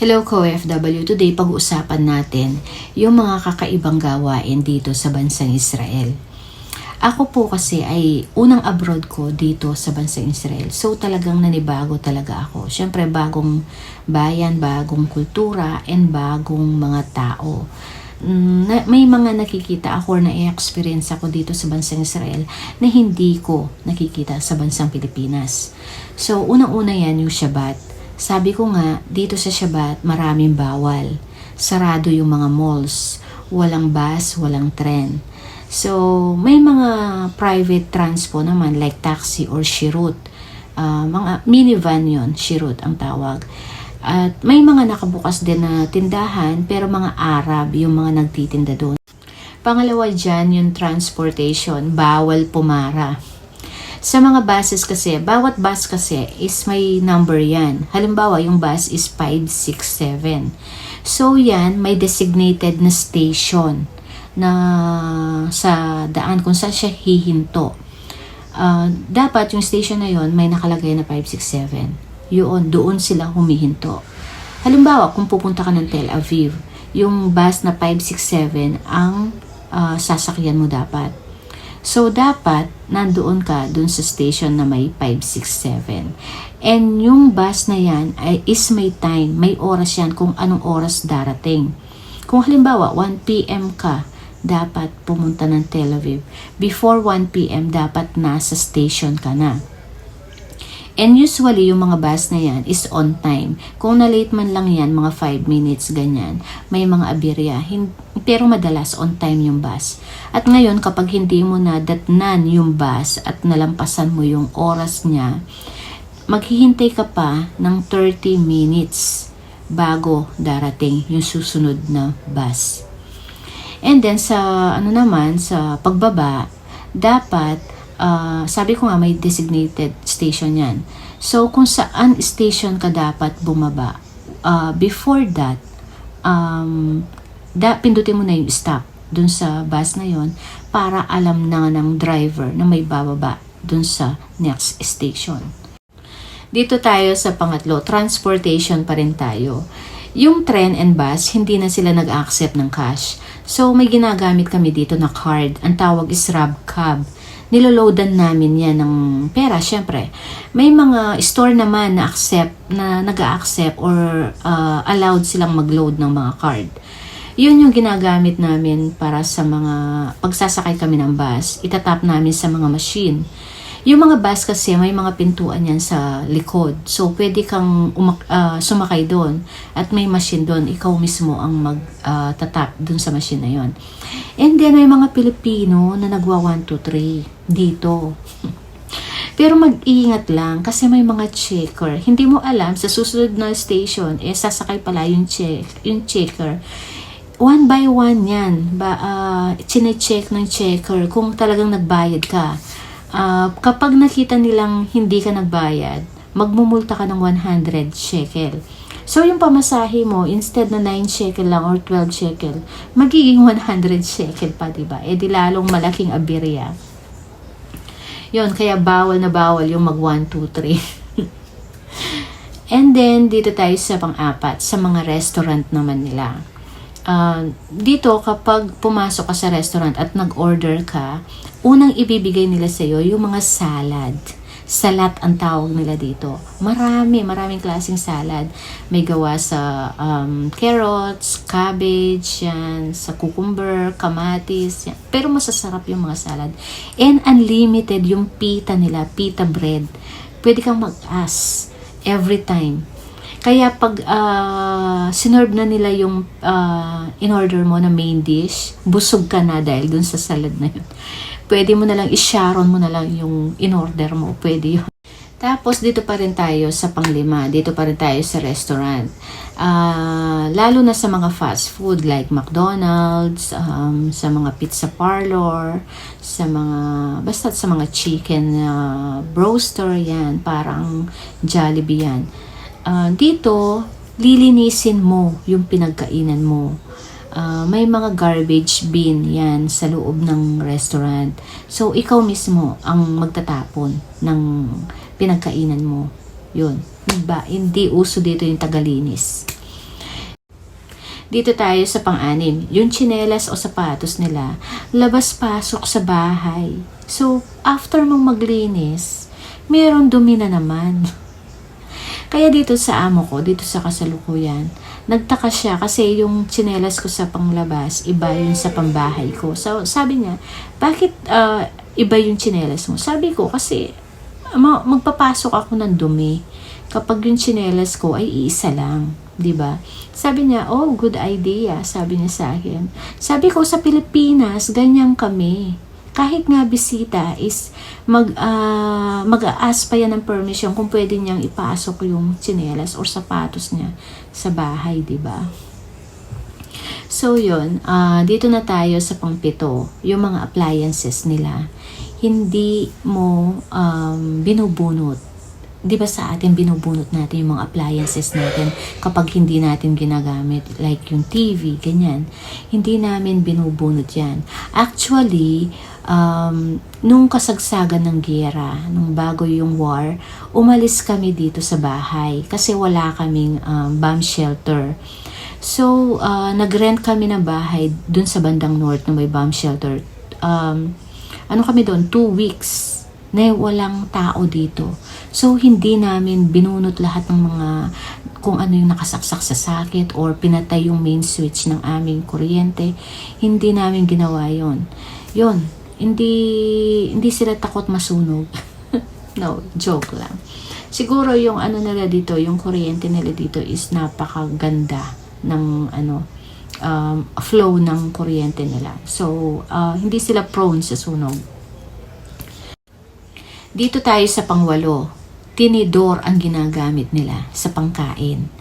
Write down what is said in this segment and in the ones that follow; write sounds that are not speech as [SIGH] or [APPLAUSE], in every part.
Hello Co-FW, today pag-uusapan natin yung mga kakaibang gawain dito sa bansang Israel. Ako po kasi ay unang abroad ko dito sa bansang Israel. So talagang nanibago talaga ako. Siyempre bagong bayan, bagong kultura, and bagong mga tao. Mm, na, may mga nakikita ako or na-experience ako dito sa bansang Israel na hindi ko nakikita sa bansang Pilipinas. So unang-una yan yung Shabbat. Sabi ko nga, dito sa Shabbat, maraming bawal. Sarado yung mga malls. Walang bus, walang tren. So, may mga private transpo naman like taxi or shirut. Ah, mga minivan yon shirut ang tawag. At may mga nakabukas din na tindahan pero mga Arab yung mga nagtitinda doon. Pangalawa dyan yung transportation, bawal pumara. Sa mga buses kasi, bawat bus kasi is may number yan. Halimbawa, yung bus is 5, 6, 7. So yan, may designated na station na sa daan kung saan siya hihinto. Ah, dapat yung station na yon may nakalagay na 5, 6, 7. Yun, doon sila humihinto. Halimbawa, kung pupunta ka ng Tel Aviv, yung bus na 5, 6, 7 ang ah, sasakyan mo dapat. So, dapat nandoon ka dun sa station na may 5, 6, 7. And yung bus na yan ay is may time, may oras yan kung anong oras darating. Kung halimbawa, 1 p.m. ka, dapat pumunta ng Tel Aviv. Before 1 p.m., dapat nasa station ka na. And usually, yung mga bus na yan is on time. Kung na-late man lang yan, mga 5 minutes, ganyan, may mga abirya. Hin- pero madalas on time yung bus. At ngayon, kapag hindi mo na datnan yung bus at nalampasan mo yung oras niya, maghihintay ka pa ng 30 minutes bago darating yung susunod na bus. And then sa ano naman sa pagbaba, dapat ah, sabi ko nga may designated station 'yan. So kung saan station ka dapat bumaba, ah, before that um da, pindutin mo na yung stop dun sa bus na yon para alam na ng driver na may bababa dun sa next station. Dito tayo sa pangatlo, transportation pa rin tayo. Yung train and bus, hindi na sila nag-accept ng cash. So, may ginagamit kami dito na card. Ang tawag is RabCab. Niloloadan namin yan ng pera, syempre. May mga store naman na accept, na nag-accept or uh, allowed silang mag-load ng mga card. Yun yung ginagamit namin para sa mga pagsasakay kami ng bus. Itatap namin sa mga machine. Yung mga bus kasi may mga pintuan yan sa likod. So pwede kang umak- ah, sumakay doon at may machine doon. Ikaw mismo ang mag-tatap doon sa machine na yon. And then may mga Pilipino na nagwa 1, 2, 3 dito. Pero mag-iingat lang kasi may mga checker. Hindi mo alam sa susunod na station eh sasakay pala yung check, yung checker. One by one yan. Ba, uh, chine-check ng checker kung talagang nagbayad ka. Ah, kapag nakita nilang hindi ka nagbayad, magmumulta ka ng 100 shekel. So, yung pamasahe mo, instead na 9 shekel lang or 12 shekel, magiging 100 shekel pa, di ba? Eh, di lalong malaking abirya. Yon kaya bawal na bawal yung mag 1, 2, 3. And then, dito tayo sa pang-apat, sa mga restaurant naman nila. Ah, dito, kapag pumasok ka sa restaurant at nag-order ka, unang ibibigay nila sa iyo yung mga salad. Salat ang tawag nila dito. Marami, maraming klaseng salad. May gawa sa um, carrots, cabbage, yan, sa cucumber, kamatis, yan. Pero masasarap yung mga salad. And unlimited yung pita nila, pita bread. Pwede kang mag-ask every time. Kaya pag uh, sinerve na nila yung ah, in-order mo na main dish, busog ka na dahil dun sa salad na yun. Pwede mo na lang i-sharon mo na lang yung in-order mo. Pwede yun. Tapos dito pa rin tayo sa panglima. Dito pa rin tayo sa restaurant. Ah, lalo na sa mga fast food like McDonald's, um, sa mga pizza parlor, sa mga, basta sa mga chicken uh, broaster yan, parang Jollibee yan. Ah, dito, lilinisin mo yung pinagkainan mo. Ah, may mga garbage bin yan sa loob ng restaurant. So, ikaw mismo ang magtatapon ng pinagkainan mo. Yun. Diba? Hindi uso dito yung tagalinis. Dito tayo sa pang-anim. Yung tsinelas o sapatos nila, labas-pasok sa bahay. So, after mong maglinis, meron dumi na naman. [LAUGHS] Kaya dito sa amo ko, dito sa kasalukuyan, nagtaka siya kasi yung tsinelas ko sa panglabas, iba yun sa pambahay ko. So, sabi niya, bakit ah, iba yung tsinelas mo? Sabi ko, kasi ma- magpapasok ako ng dumi kapag yung tsinelas ko ay iisa lang. 'di ba? Sabi niya, "Oh, good idea." Sabi niya sa akin. Sabi ko sa Pilipinas, ganyan kami. Kahit nga bisita is mag ah, mag-aas pa yan ng permission kung pwede niyang ipasok yung tsinelas or sapatos niya sa bahay, 'di ba? So yun, ah, dito na tayo sa pangpito, yung mga appliances nila. Hindi mo um, binubunot. Di ba sa atin binubunot natin yung mga appliances natin kapag hindi natin ginagamit, like yung TV, ganyan. Hindi namin binubunot yan. Actually, um, nung kasagsagan ng gera, nung bago yung war, umalis kami dito sa bahay kasi wala kaming um, bomb shelter. So, uh, nag-rent kami ng bahay dun sa bandang north na may bomb shelter. Um, ano kami doon? Two weeks na walang tao dito. So, hindi namin binunot lahat ng mga kung ano yung nakasaksak sa sakit or pinatay yung main switch ng aming kuryente. Hindi namin ginawa yon. Yon, hindi, hindi sila takot masunog. [LAUGHS] no, joke lang. Siguro yung ano nila dito, yung kuryente nila dito is napakaganda ng ano um, flow ng kuryente nila. So, uh, hindi sila prone sa sunog. Dito tayo sa pangwalo. Tinidor ang ginagamit nila sa pangkain.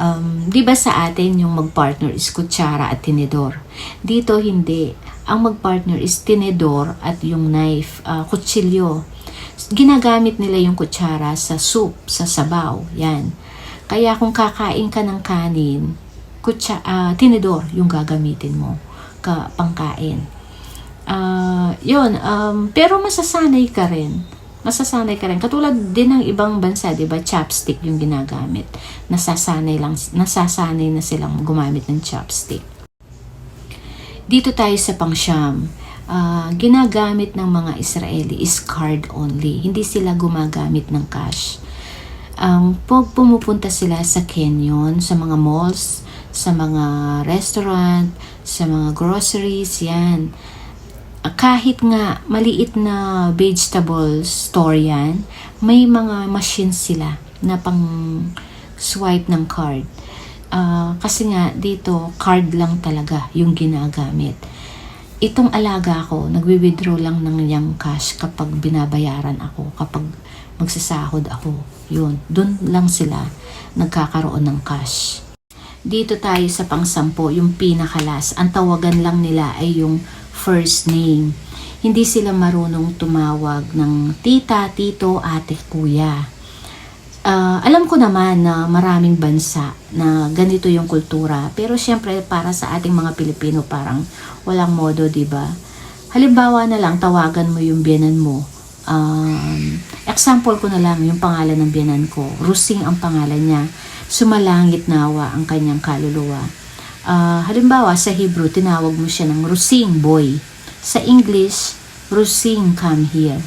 Um, di ba sa atin yung magpartner is kutsara at tinidor? Dito hindi. Ang magpartner is tinidor at yung knife, uh, kutsilyo. Ginagamit nila yung kutsara sa soup, sa sabaw. Yan. Kaya kung kakain ka ng kanin, kutsa, ah, tinidor yung gagamitin mo ka pangkain. Ah, yun, um, pero masasanay ka rin. Masasanay ka rin. Katulad din ng ibang bansa, di ba, chopstick yung ginagamit. Nasasanay lang, nasasanay na silang gumamit ng chopstick. Dito tayo sa pangsyam. Ah, ginagamit ng mga Israeli is card only. Hindi sila gumagamit ng cash. Ang pag pumupunta sila sa canyon, sa mga malls, sa mga restaurant, sa mga groceries, yan. Ah, Kahit nga maliit na vegetable store yan, may mga machines sila na pang swipe ng card. Ah, kasi nga dito, card lang talaga yung ginagamit. Itong alaga ko, nagwi-withdraw lang ng yung cash kapag binabayaran ako, kapag magsasahod ako. Yun, dun lang sila nagkakaroon ng cash. Dito tayo sa pangsampo, yung pinakalas. Ang tawagan lang nila ay yung first name. Hindi sila marunong tumawag ng tita, tito, ate, kuya. Ah, alam ko naman na maraming bansa na ganito yung kultura. Pero syempre para sa ating mga Pilipino parang walang modo, 'di ba? Halimbawa na lang tawagan mo yung biyanan mo. Um, example ko na lang yung pangalan ng biyanan ko. Rusing ang pangalan niya. Sumalangit nawa ang kanyang kaluluwa. Ah, halimbawa sa Hebrew tinawag mo siya ng Rusing boy. Sa English, Rusing come here.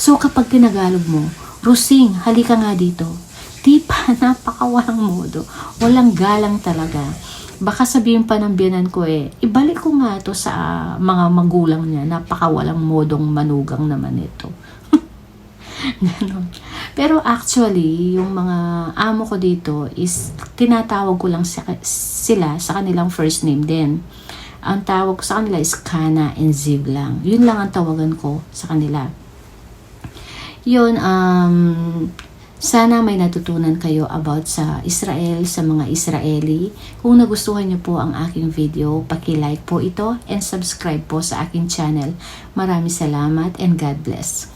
So kapag tinagalog mo, Rusing, halika nga dito. Di pa, [LAUGHS] napakawalang modo. Walang galang talaga. Baka sabihin pa ng biyanan ko eh, ibalik ko nga to sa ah, mga magulang niya. Napakawalang modong manugang naman ito. [LAUGHS] Ganon. Pero actually, yung mga amo ko dito is tinatawag ko lang sila sa kanilang first name din. Ang tawag ko sa kanila is Kana and Ziv lang. Yun lang ang tawagan ko sa kanila. Yun, um, sana may natutunan kayo about sa Israel, sa mga Israeli. Kung nagustuhan niyo po ang aking video, paki-like po ito and subscribe po sa aking channel. Maraming salamat and God bless.